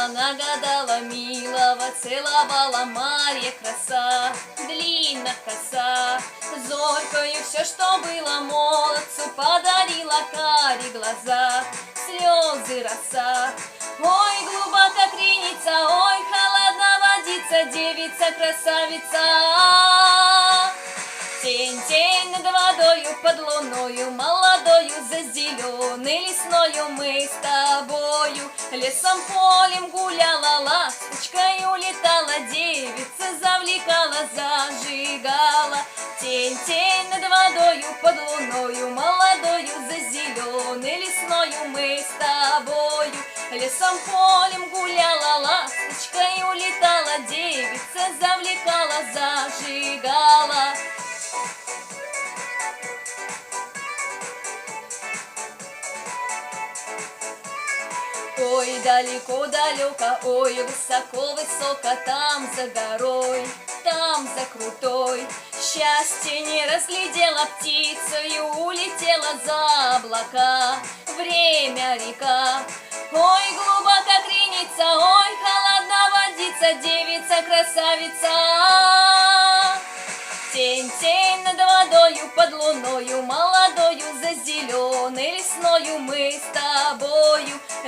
гадала, нагадала милого, целовала Марья краса, длинная коса. Зоркою все, что было молодцу, подарила кари глаза, слезы роса. Ой, глубоко кринится, ой, холодна водица, девица красавица. Тень, тень над водою, под луною, молодою, за зеленой лесною мы с тобою. Лесом полем гуляла, ласточкой улетала, девица завлекала, зажигала. Тень, тень над водою, под луною, молодою, за зеленой лесною мы с тобою. Лесом полем гуляла, ласточкой улетала, девица завлекала, зажигала. Ой, далеко-далеко, ой, высоко-высоко, там за горой, там за крутой. Счастье не разглядела птица и улетела за облака. Время река, ой, глубоко кренится, ой, холодна водица, девица красавица. Тень, тень над водою, под луною, молодою, за зеленой лесною мы с тобою.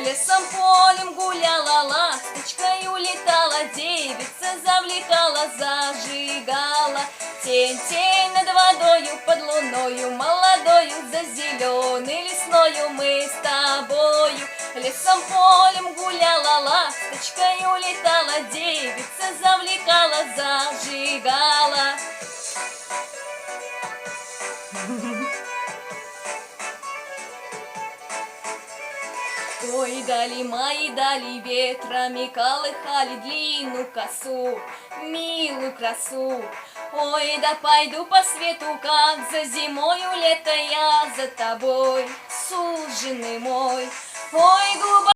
Лесом полем гуляла, ласточкой улетала, девица завлекала, зажигала. Тень, тень над водою, под луною, молодою, за зеленой лесною мы с тобою. Лесом полем гуляла, ласточкой улетала, девица завлекала, зажигала. Ой, дали мои, дали ветрами, колыхали длинную косу, милую красу. Ой, да пойду по свету, как за зимою лето я за тобой, суженый мой. Ой, глубоко